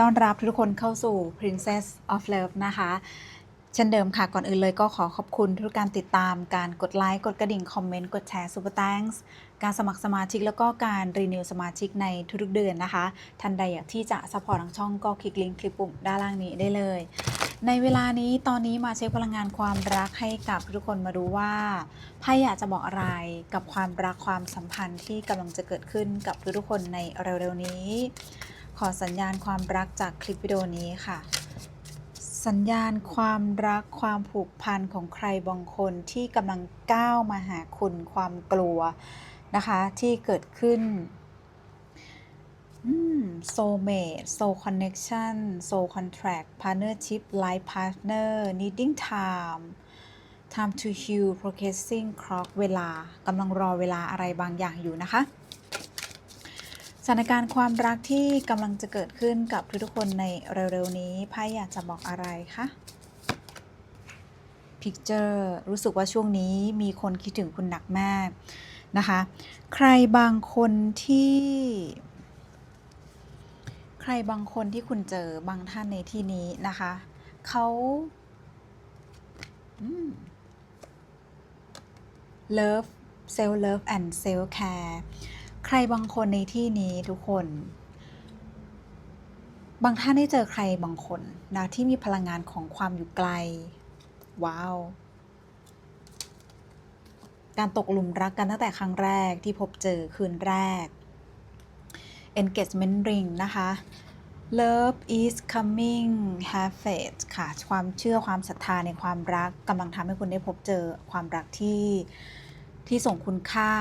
ต้อนรับทุกคนเข้าสู่ Princess of Love นะคะ เช่นเดิมค่ะ ก่อนอื่นเลยก็ขอขอบคุณทุกการติดตาม การกดไลค์ กดกระดิ่ง คอมเมนต์ กดแชร์ Super Thanks การสมัครสมาชิกแล้วก็การรีนิวสมาชิกในทุกๆเดือนนะคะ ท่านใดอยากที่จะสปอร์ตทางช่องก็คลิกลิงก์คลิปปุ่มด้านล่างนี้ได้เลย ในเวลานี้ตอนนี้มาเช็คพลังงานความรักให้กับทุกคนมาดูว่าไพ่อยากจะบอกอะไรกับความรักความสัมพันธ์ที่กำลังจะเกิดขึ้นกับทุกๆคนในเร็วๆนี้ ขอสัญญาณความรักจากคลิปวิดีโอนี้ค่ะ สัญญาณความรักความผูกพันของใครบางคนที่กำลังก้าวมาหาคุณความกลัวนะคะ ที่เกิดขึ้นโซเมดโซคอนเน็กชันโซคอนแทรคพาร์เนอร์ชิพไลฟ์พาร์ทเนอร์ needing time time to heal progressing clock เวลากำลังรอเวลาอะไรบางอย่างอยู่นะคะ ถานการณ์ความรักที่กำลังจะเกิดขึ้นกับทุกๆคนในเร็วๆนี้ไพ่อยากจะบอกอะไรคะ Picture รู้สึกว่าช่วงนี้มีคนคิดถึงคุณหนักมากนะคะ ใครบางคนที่ ใครบางคนที่คุณเจอบางท่านในที่นี้นะคะเขาอืม love self love and self care ใคร์ รบางคนในที่นี้ทุกคน บางท่านได้เจอใครบางคนนะที่มีพลังงานของความอยู่ไกล ว้าว การตกหลุมรักกันตั้งแต่ครั้งแรกที่พบเจอคืนแรก engagement ring นะคะ love is coming have faith ค่ะ ความเชื่อความศรัทธาในความรักกำลังทำให้คุณได้พบเจอความรักที่ที่ส่งคุณค่า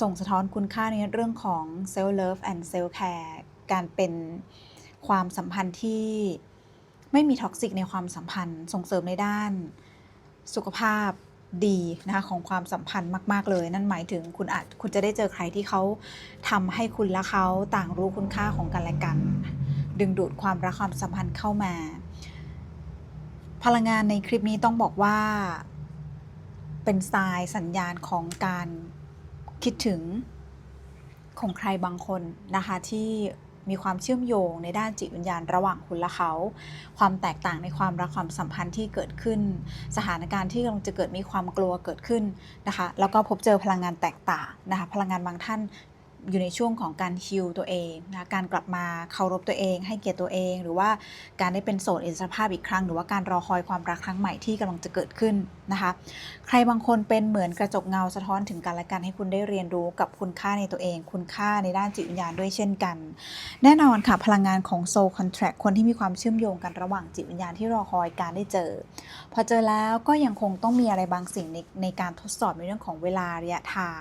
ส่งสะท้อนคุณค่าในเรื่องของ self love and self care การเป็นความสัมพันธ์ที่ไม่มีท็อกซิกในความสัมพันธ์ ส่งเสริมในด้านสุขภาพดีนะคะของความสัมพันธ์มาก ๆ เลย นั่นหมายถึงคุณอาจคุณจะได้เจอใครที่เขาทำให้คุณและเขาต่างรู้คุณค่าของกันและกัน ดึงดูดความรักความสัมพันธ์เข้ามา พลังงานในคลิปนี้ต้องบอกว่า เป็นทรายสัญญาณของการ คิดถึงของใครบางคนนะคะที่มีความเชื่อมโยงในด้านจิตวิญญาณระหว่างคุณและเขา ความแตกต่างในความรักความสัมพันธ์ที่เกิดขึ้น สถานการณ์ที่กำลังจะเกิดมีความกลัวเกิดขึ้นนะคะ แล้วก็พบเจอพลังงานแตกต่างนะคะ พลังงานบางท่าน อยู่ในช่วงของการฮิลตัวเองนะการกลับมาเคารพตัวเอง ให้เกียรติตัวเอง หรือว่าการได้เป็นโสดอิสรภาพอีกครั้ง หรือว่าการรอคอยความรักครั้งใหม่ที่กำลังจะเกิดขึ้นนะคะ ใครบางคนเป็นเหมือนกระจกเงาสะท้อนถึงกันและกันให้คุณได้เรียนรู้กับคุณค่าในตัวเอง คุณค่าในด้านจิตวิญญาณด้วยเช่นกัน แน่นอนค่ะพลังงานของ Soul Contract คนที่มีความเชื่อมโยงกันระหว่างจิตวิญญาณที่รอคอยการได้เจอ พอเจอแล้วก็ยังคงต้องมีอะไรบางสิ่งในในการทดสอบในเรื่องของเวลาระยะทาง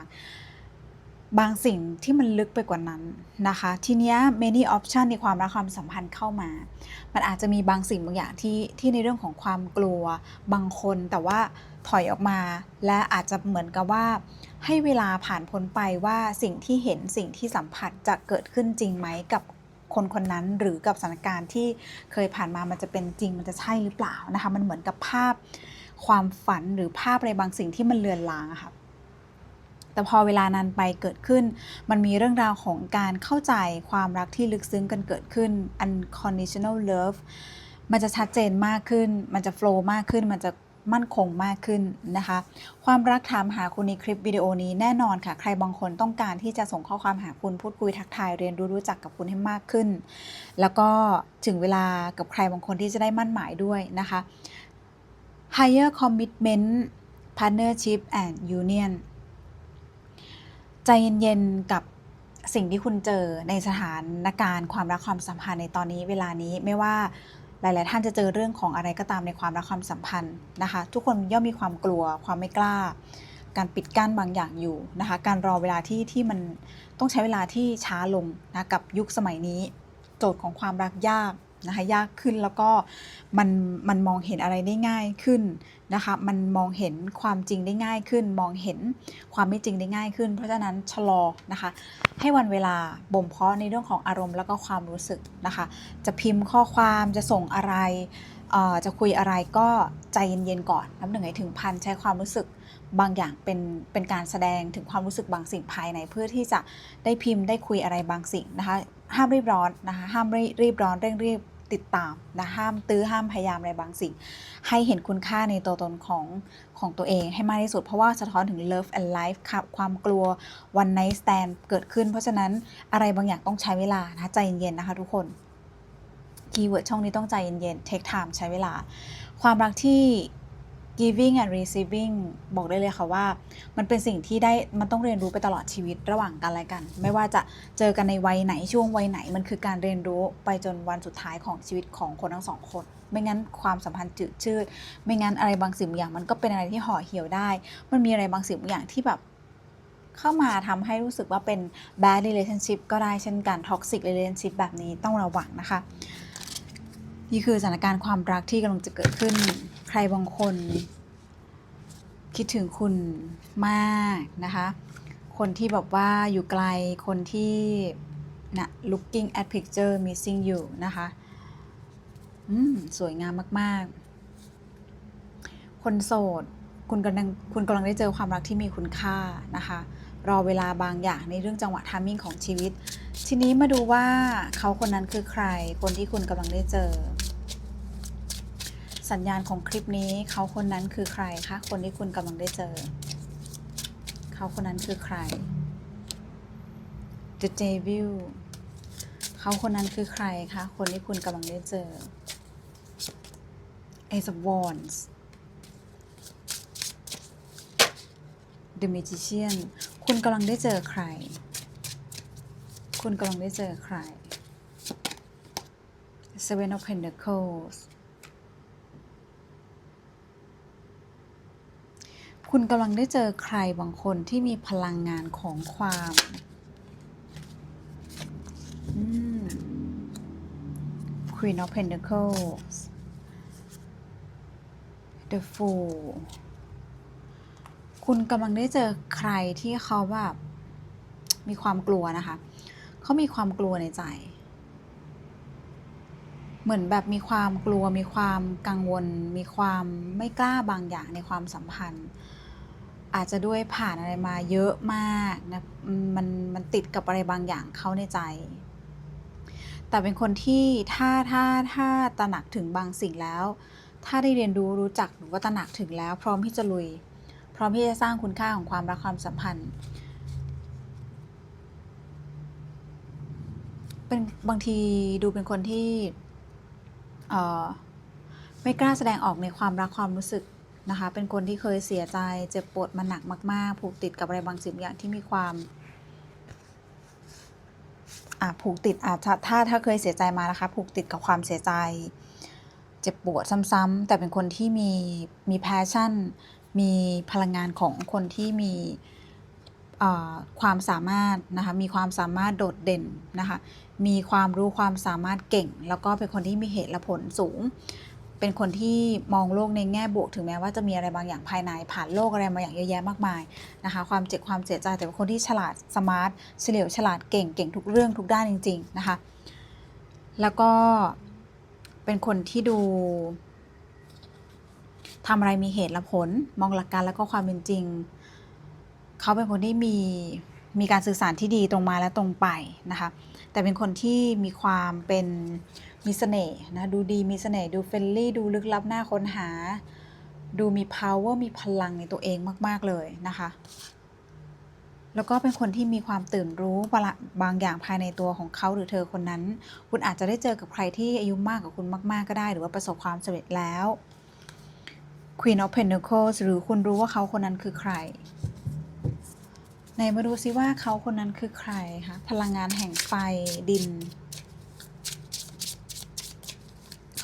บางสิ่งที่มันลึกไปกว่านั้นนะคะ ทีเนี้ย many option ในความรักความสัมพันธ์เข้ามา มันอาจจะมีบางสิ่งบางอย่างที่ที่ในเรื่องของความกลัวบางคนแต่ว่าถอยออกมา และอาจจะเหมือนกับว่า ให้เวลาผ่านพ้นไปว่าสิ่งที่เห็นสิ่งที่สัมผัสจะเกิดขึ้นจริงไหมกับคนคนนั้นหรือกับสถานการณ์ที่เคยผ่านมามันจะเป็นจริงมันจะใช่หรือเปล่านะคะ มันเหมือนกับภาพความฝันหรือภาพอะไรบางสิ่งที่มันเลือนลางอะค่ะ แต่พอเวลานานไปเกิดขึ้น มันมีเรื่องราวของการเข้าใจความรักที่ลึกซึ้งกันเกิดขึ้น unconditional love มันจะชัดเจนมากขึ้น มันจะโฟล์มากขึ้น มันจะมั่นคงมากขึ้นนะคะ ความรักถามหาคุณในคลิปวิดีโอนี้แน่นอนค่ะ ใครบางคนต้องการที่จะส่งข้อความหาคุณพูดคุยทักทายเรียนรู้รู้จักกับคุณให้มากขึ้น แล้วก็ถึงเวลากับใครบางคนที่จะได้มั่นหมายด้วยนะคะ higher commitment partnership and union ใจเย็นๆกับสิ่งที่คุณเจอในสถานการณ์ความรักความสัมพันธ์ในตอนนี้เวลานี้ไม่ว่าหลาย ๆ ท่านจะเจอเรื่องของอะไรก็ตามในความรักความสัมพันธ์นะคะ ทุกคนย่อมมีความกลัว ความไม่กล้า การปิดกั้นบางอย่างอยู่นะคะ การรอเวลาที่ที่มันต้องใช้เวลาที่ช้าลงนะกับยุคสมัยนี้ โจทย์ของความรักยาก นะคะยากขึ้นแล้วก็มันมันมองเห็นอะไรได้ง่ายขึ้นนะคะมันมองเห็นความจริงได้ง่ายขึ้น มองเห็นความไม่จริงได้ง่ายขึ้น เพราะฉะนั้นชะลอนะคะ ให้วันเวลาบ่มเพาะในเรื่องของอารมณ์แล้วก็ความรู้สึกนะคะ จะพิมพ์ข้อความจะส่งอะไรจะคุยอะไรก็ใจเย็นๆก่อนนับหนึ่งให้ถึงพันใช้ความรู้สึกบางอย่างเป็นเป็นการแสดงถึงความรู้สึกบางสิ่งภายในเพื่อที่จะได้พิมพ์ได้คุยอะไรบางสิ่งนะคะห้ามรีบร้อนนะคะห้ามรีรีบร้อนเร่งรีบ ติดตามนะห้ามตื้อห้ามพยายามอะไรบางสิ่ง ให้เห็นคุณค่าในตัวตนของของตัวเองให้มากที่สุด เพราะว่าสะท้อนถึง love and life ครับความกลัว one night stand เกิดขึ้น เพราะฉะนั้นอะไรบางอย่างต้องใช้เวลานะใจเย็นๆนะคะทุกคนคีย์เวิร์ดช่องนี้ต้องใจเย็นๆ take time ใช้เวลา ความรักที่ giving and receiving บอกได้เลยค่ะว่า มันเป็นสิ่งที่ได้มันต้องเรียนรู้ไปตลอดชีวิตระหว่างกันและกัน ไม่ว่าจะเจอกันในวัยไหนช่วงวัยไหน มันคือการเรียนรู้ไปจนวันสุดท้ายของชีวิตของคนทั้งสองคน ไม่งั้นความสัมพันธ์จืดชืด ไม่งั้นอะไรบางสิ่งบางอย่าง มันก็เป็นอะไรที่ห่อเหี่ยวได้ มันมีอะไรบางสิ่งบางอย่างที่แบบเข้ามาทำให้รู้สึกว่าเป็น bad relationship ก็ได้เช่นกัน toxic relationship แบบนี้ต้องระวังนะคะ นี่คือสถานการณ์ความรักที่กำลังจะเกิดขึ้น ใครบางคน คิดถึงคุณมากนะคะ คนที่แบบว่าอยู่ไกลคนที่นะ looking at picture missing you นะคะอืมสวยงามมาก ๆ คนโสด คุณกำลังคุณกำลังได้เจอความรักที่มีคุณค่านะคะ รอเวลาบางอย่างในเรื่องจังหวะทามมิ่งของชีวิต ทีนี้มาดูว่าเขาคนนั้นคือใคร คนที่คุณกำลังได้เจอ สัญญาณของคลิปนี้เขาคนนั้นคือใครคะคนที่คุณกำลังได้เจอ เขาคนนั้นคือใคร The Devil เขาคนนั้นคือใครคะคนที่คุณกำลังได้เจอ Ace of Wands The Magician คุณกำลังได้เจอใคร คุณกำลังได้เจอใคร Seven of Pentacles คุณกำลังได้เจอใครบางคนที่มีพลังงานของความอืม Queen of Pentacles The Fool คุณกำลังได้เจอใครที่เขาแบบมีความกลัวนะคะ เขามีความกลัวในใจ เหมือนแบบมีความกลัว มีความกังวล มีความไม่กล้าบางอย่างในความสัมพันธ์ อาจจะด้วยผ่านอะไรมาเยอะมากนะมันมันติดกับอะไรบางอย่างเข้าในใจ แต่เป็นคนที่ถ้าถ้าถ้าตระหนักถึงบางสิ่งแล้ว ถ้าได้เรียนรู้รู้จักหรือว่าตระหนักถึงแล้ว พร้อมที่จะลุย พร้อมที่จะสร้างคุณค่าของความรักความสัมพันธ์ เป็นบางทีดูเป็นคนที่เออไม่กล้าแสดงออกในความรักความรู้สึก นะคะ เป็นคนที่เคยเสียใจเจ็บปวดมาหนักมาก ๆ ผูกติดกับอะไรบางสิ่งอย่างที่มีความผูกติดอาจจะถ้าถ้าเคยเสียใจมานะคะ ผูกติดกับความเสียใจ เจ็บปวดซ้ำๆแต่เป็นคนที่มีมีแพชชั่น มีพลังงานของคนที่มีความสามารถนะคะมีความสามารถโดดเด่นนะคะมีความรู้ความสามารถเก่ง แล้วก็เป็นคนที่มีเหตุและผลสูง เป็นคนที่มองโลกในแง่บวก ถึงแม้ว่าจะมีอะไรบางอย่างภายใน ผ่านโลกอะไรบาอย่างเยอะแยะมากมายนะคะ ความเจ็บความเสียใจแต่เป็นคนที่ฉลาดสมาร์ทเฉลียวฉลาดเก่งเก่งทุกเรื่องทุกด้านจริง ๆ นะคะ แล้วก็เป็นคนที่ดูทำอะไรมีเหตุและผล มองหลักการแล้วก็ความเป็นจริง เขาเป็นคนที่มีมีการสื่อสารที่ดีตรงมาและตรงไปนะคะ แต่เป็นคนที่มีความเป็น มีเสน่ห์นะดูดีมีเสน่ห์ดูเฟรนลี่ดูลึกลับน่าค้นหา ดูมี power มีพลังในตัวเองมาก ๆ เลยนะคะ แล้วก็เป็นคนที่มีความตื่นรู้บางบางอย่างภายในตัวของเขาหรือเธอคนนั้น คุณอาจจะได้เจอกับใครที่อายุมากกว่าคุณมากๆก็ได้ หรือว่าประสบความสำเร็จแล้ว Queen of Pentacles หรือคุณรู้ว่าเขาคนนั้นคือใครไหนมาดูซิว่าเขาคนนั้นคือใครคะพลังงานแห่งไฟดิน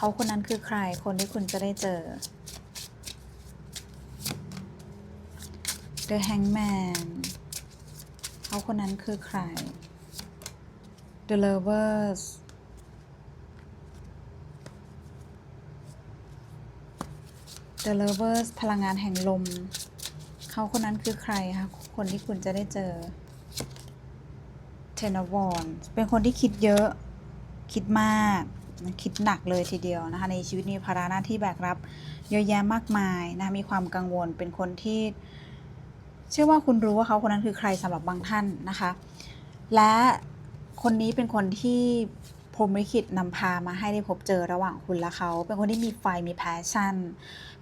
เขาคนนั้นคือใครคนที่คุณจะได้เจอ The Hangman เขาคนนั้นคือใคร The Lovers The Lovers พลังงานแห่งลม เขาคนนั้นคือใครคะ คนที่คุณจะได้เจอ Ten of Wands เป็นคนที่คิดเยอะ คิดมาก คิดหนักเลยทีเดียวนะคะในชีวิตมีภาระหน้าที่แบกรับเยอะแยะมากมายนะคะมีความกังวลเป็นคนที่ เชื่อว่าคุณรู้ว่าเขาคนนั้นคือใครสำหรับบางท่านนะคะ และคนนี้เป็นคนที่พรหมลิขิตนำพามาให้ได้พบเจอระหว่างคุณและเขา เป็นคนที่มีไฟมีแพชชั่น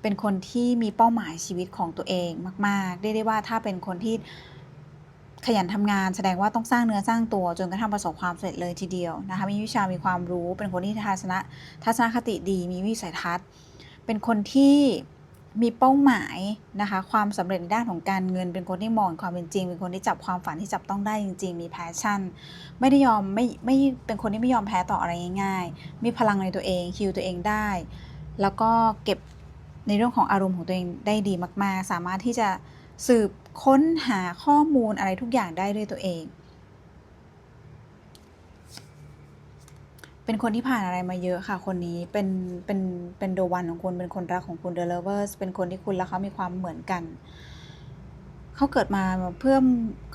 เป็นคนที่มีเป้าหมายชีวิตของตัวเองมากๆเรียกได้ว่าถ้าเป็นคนที่ ขยันทำงานแสดงว่าต้องสร้างเนื้อสร้างตัวจนกระทั่งประสบความสำเร็จเลยทีเดียวนะคะมีวิชามีความรู้เป็นคนที่ทัศนะทัศนคติดีมีวิสัยทัศน์ เป็นคนที่มีเป้าหมายนะคะความสำเร็จในด้านของการเงิน เป็นคนที่มองความเป็นจริง เป็นคนที่จับความฝันที่จับต้องได้จริง ๆ มีแพชชั่น ไม่ได้ยอมไม่ไม่เป็นคนที่ไม่ยอมแพ้ต่ออะไรง่ายๆ มีพลังในตัวเองคิวตัวเองได้ แล้วก็เก็บในเรื่องของอารมณ์ของตัวเองได้ดีมาก ๆ สามารถที่จะ สืบค้นหาข้อมูลอะไรทุกอย่างได้ด้วยตัวเอง เป็นคนที่ผ่านอะไรมาเยอะค่ะคนนี้เป็นเป็นเป็นโดวันของคุณเป็นคนรักของคุณ The Lovers เป็นคนที่คุณและเขามีความเหมือนกันเขาเกิดมาเพื่อ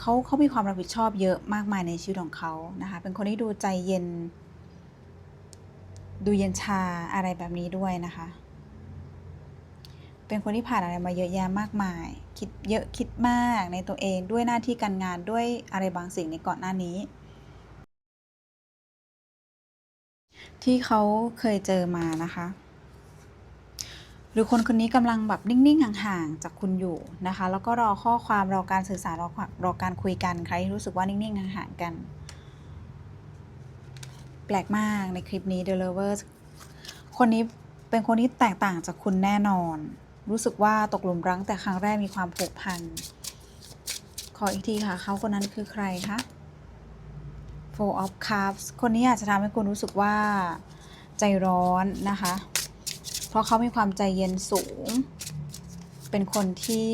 เขาเขามีความรับผิดชอบเยอะมากมายในชีวิตของเขานะคะเป็นคนที่ดูใจเย็น ดูเย็นชาอะไรแบบนี้ด้วยนะคะ เป็นคนที่ผ่านอะไรมาเยอะแยะมากมาย คิดเยอะคิดมากในตัวเองด้วยหน้าที่การงานด้วยอะไรบางสิ่งในก่อนหน้านี้ ที่เขาเคยเจอมานะคะ หรือคนคนนี้กำลังแบบนิ่งๆห่างๆจากคุณอยู่นะคะ แล้วก็รอข้อความรอการสื่อสารรอรอการคุยกันใครที่รู้สึกว่านิ่งๆห่างๆกัน แปลกมากในคลิปนี้ The Lovers คนนี้เป็นคนที่แตกต่างจากคุณแน่นอน รู้สึกว่าตกหลุมรักแต่ครั้งแรกมีความผูกพัน ขออีกทีค่ะ เขาคนนั้นคือใครคะ Four of Cups คนนี้อาจจะทำให้คุณรู้สึกว่าใจร้อนนะคะ เพราะเขามีความใจเย็นสูง เป็นคนที่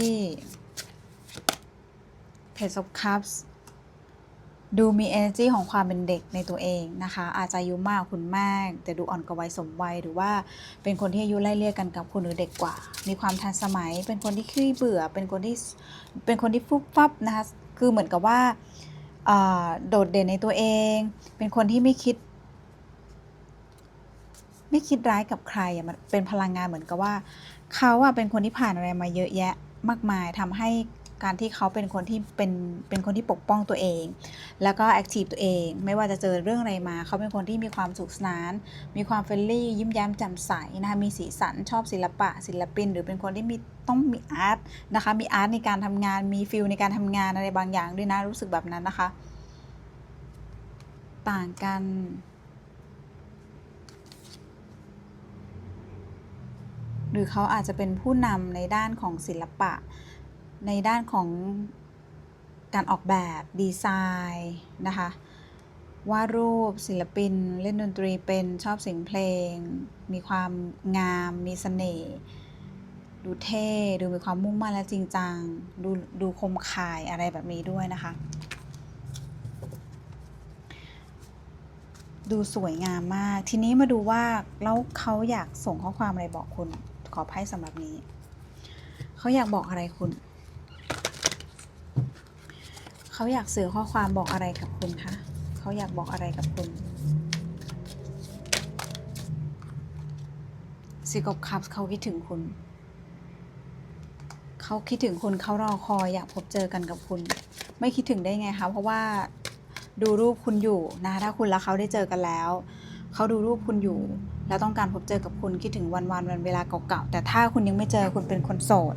Page of Cups ดูมี energy ของความเป็นเด็กในตัวเองนะคะ อาจจะอายุมากคุณมาก แต่ดูอ่อนกว่าวัยสมวัย หรือว่าเป็นคนที่อายุไล่เลี่ยกันกับคุณหรือเด็กกว่า มีความทันสมัย เป็นคนที่ขี้เบื่อ เป็นคนที่เป็นคนที่ฟุบฟับนะคะคือเหมือนกับว่าโดดเด่นในตัวเอง เป็นคนที่ไม่คิด ไม่คิดร้ายกับใครอะมันเป็นพลังงานเหมือนกับว่า เขาอะเป็นคนที่ผ่านอะไรมาเยอะแยะมากมายทำให้ การที่เขาเป็นคนที่เป็นเป็นคนที่ปกป้องตัวเอง แล้วก็แอคทีฟตัวเอง ไม่ว่าจะเจอเรื่องอะไรมา เขาเป็นคนที่มีความสุขสนาน มีความเฟรนลี่ ยิ้มแย้มแจ่มใสนะคะมีสีสันชอบศิลปะ ศิลปิน หรือเป็นคนที่มีต้องมีอาร์ตนะคะมีอาร์ตในการทำงานมีฟิลในการทำงานอะไรบางอย่างด้วยนะรู้สึกแบบนั้นนะคะ ต่างกันหรือเขาอาจจะเป็นผู้นำในด้านของศิลปะ ในด้านของการออกแบบดีไซน์นะคะวาดรูปศิลปิน เล่นดนตรีเป็นชอบเสียงเพลง มีความงาม มีเสน่ห์ดูเท่ ดูมีความมุ่งมั่นและจริงจัง ดูดูคมคายอะไรแบบนี้ด้วยนะคะ ดูสวยงามมาก ทีนี้มาดูว่า แล้วเขาอยากส่งข้อความอะไรบอกคุณ ขอไพ่สำหรับนี้ เขาอยากบอกอะไรคุณ เขาอยากสื่อข้อความบอกอะไรกับคุณคะเขาอยากบอกอะไรกับคุณ สิกบคับเขาคิดถึงคุณ เขาคิดถึงคุณเขารอคอยอยากพบเจอกันกับคุณ ไม่คิดถึงได้ไงคะ เพราะว่าดูรูปคุณอยู่นะคะถ้าคุณและเขาได้เจอกันแล้ว เขาดูรูปคุณอยู่ แล้วต้องการพบเจอกับคุณคิดถึงวันวันวันเวลาเก่าๆ แต่ถ้าคุณยังไม่เจอคุณเป็นคนโสด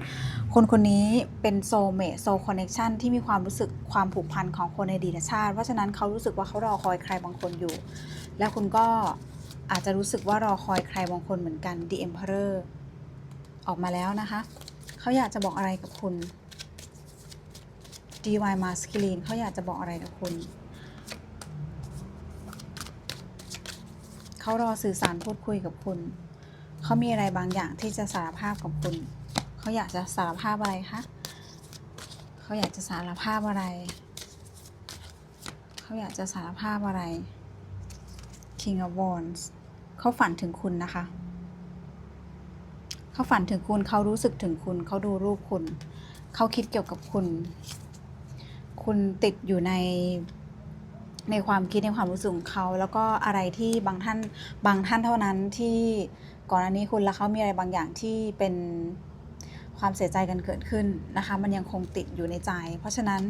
คนคนนี้เป็นโซเม t โซคอนเน t ชันที่มีความรู้สึกความผูกพันของคนในดีตชาติ เพราะฉะนั้นเขารู้สึกว่าเขารอคอยใครบางคนอยู่ และคุณก็อาจจะรู้สึกว่ารอคอยใครบางคนเหมือนกัน The Emperor ออกมาแล้วนะคะ เขาอยากจะบอกอะไรกับคุณ DY Masculine เขาอยากจะบอกอะไรกับคุณ เขารอสื่อสารพูดคุยกับคุณ เขามีอะไรบางอย่างที่จะสารภาพกับคุณ เขาอยากจะสารภาพอะไรคะ เขาอยากจะสารภาพอะไร เขาอยากจะสารภาพอะไร King of Wands เขาฝันถึงคุณนะคะ เขาฝันถึงคุณ เขารู้สึกถึงคุณ เขาดูรูปคุณ เขาคิดเกี่ยวกับคุณ คุณติดอยู่ใน ในความคิดในความรู้สึกของเขา แล้วก็อะไรที่บางท่านบางท่านเท่านั้นที่ก่อนอันนี้คุณและเขามีอะไรบางอย่างที่เป็นความเสียใจกันเกิดขึ้นนะคะ มันยังคงติดอยู่ในใจ เพราะฉะนั้น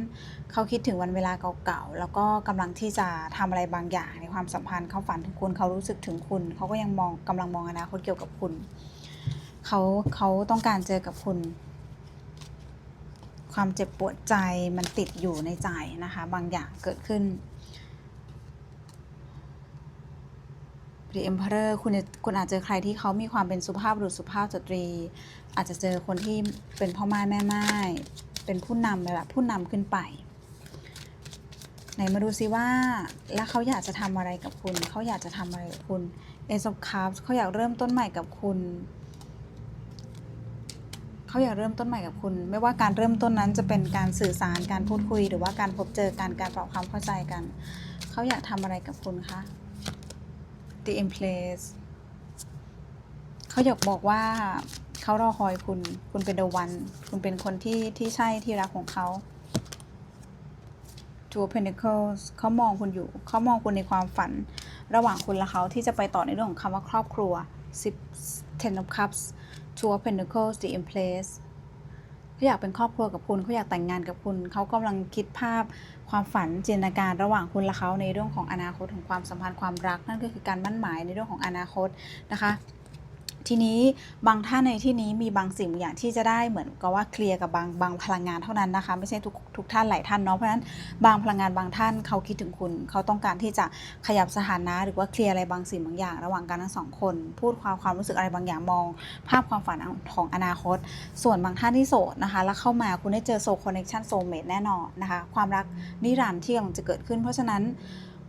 เขาคิดถึงวันเวลาเก่าๆ แล้วก็กำลังที่จะทำอะไรบางอย่างในความสัมพันธ์เขาฝันถึงคุณเขารู้สึกถึงคุณ เขาก็ยังมองกำลังมองอนาคตเกี่ยวกับคุณ เขาเขาต้องการเจอกับคุณ ความเจ็บปวดใจมันติดอยู่ในใจนะคะ บางอย่างเกิดขึ้น The Emperor คุณคุณอาจเจอใครที่เขามีความเป็นสุภาพบุรุษสุภาพสตรี อาจจะเจอคนที่เป็นพ่อม่แม่ไม้เป็นผู้นำแบบผู้นำขึ้นไปไหนมาดูซิว่าแล้วเขาอยากจะทำอะไรกับคุณ เขาอยากจะทำอะไรกับคุณ Ace of Cups เขาอยากเริ่มต้นใหม่กับคุณ เขาอยากเริ่มต้นใหม่กับคุณ ไม่ว่าการเริ่มต้นนั้นจะเป็นการสื่อสารการพูดคุย หรือว่าการพบเจอการการปรับความเข้าใจกัน เขาอยากทำอะไรกับคุณคะ The in place เขาอยากบอกว่าเขารอคอยคุณ คุณเป็น the one คุณเป็นคนที่ที่ใช่ที่รักของเขา Two Pentacles เขามองคุณอยู่ เขามองคุณในความฝัน ระหว่างคุณและเขาที่จะไปต่อในเรื่องของคำว่าครอบครัว10 Ten of Cups Two of Pentacles The in place เขาอยากเป็นครอบครัวกับคุณเขาอยากแต่งงานกับคุณ เขากำลังคิดภาพความฝันจินตนาการระหว่างคุณและเขาในเรื่องของอนาคตของความสัมพันธ์ความรัก นั่นก็คือการมั่นหมายในเรื่องของอนาคตนะคะ ทีนี้บางท่านในที่นี้มีบางสิ่งบางอย่างที่จะได้เหมือนกับว่าเคลียร์กับบางบางพลังงานเท่านั้นนะคะ ไม่ใช่ทุกทุกท่านหลายท่านเนาะเพราะฉะนั้นบางพลังงานบางท่านเขาคิดถึงคุณเขาต้องการที่จะขยับสถานะหรือว่าเคลียร์อะไรบางสิ่งบางอย่าง ระหว่างกันทั้งสองคน พูดความความรู้สึกอะไรบางอย่างมอง ภาพความฝันของอนาคต ส่วนบางท่านที่โสดนะคะ แล้วเข้ามาคุณได้เจอโซคอนเน c ชันโซเมดแน่นอนนะคะ ความรักนิรันดร์ที่กำลังจะเกิดขึ้น เพราะฉะนั้น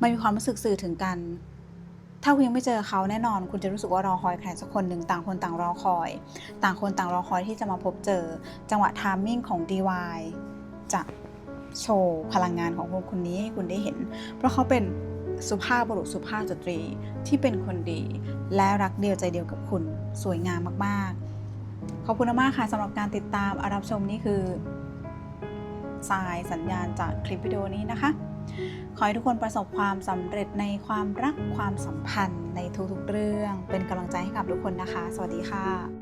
มันมีความรู้สึกสื่อถึงกัน ถ้าคุณยังไม่เจอเขาแน่นอน คุณจะรู้สึกว่ารอคอยใครสักคนหนึ่งต่างคนต่างรอคอย ต่างคนต่างรอคอยที่จะมาพบเจอ จังหวะทามมิ่งของ DY จะโชว์พลังงานของคนคนนี้ให้คุณได้เห็น เพราะเขาเป็นสุภาพบุรุษสุภาพสตรีที่เป็นคนดี และรักเดียวใจเดียวกับคุณสวยงามมาก ๆ ขอบคุณมากค่ะสำหรับการติดตามอารับชมนี่คือสายสัญญาณจากคลิปวิดีโอนี้นะคะ ขอให้ทุกคนประสบความสำเร็จในความรักความสัมพันธ์ในทุกๆเรื่อง เป็นกำลังใจให้กับทุกคนนะคะ สวัสดีค่ะ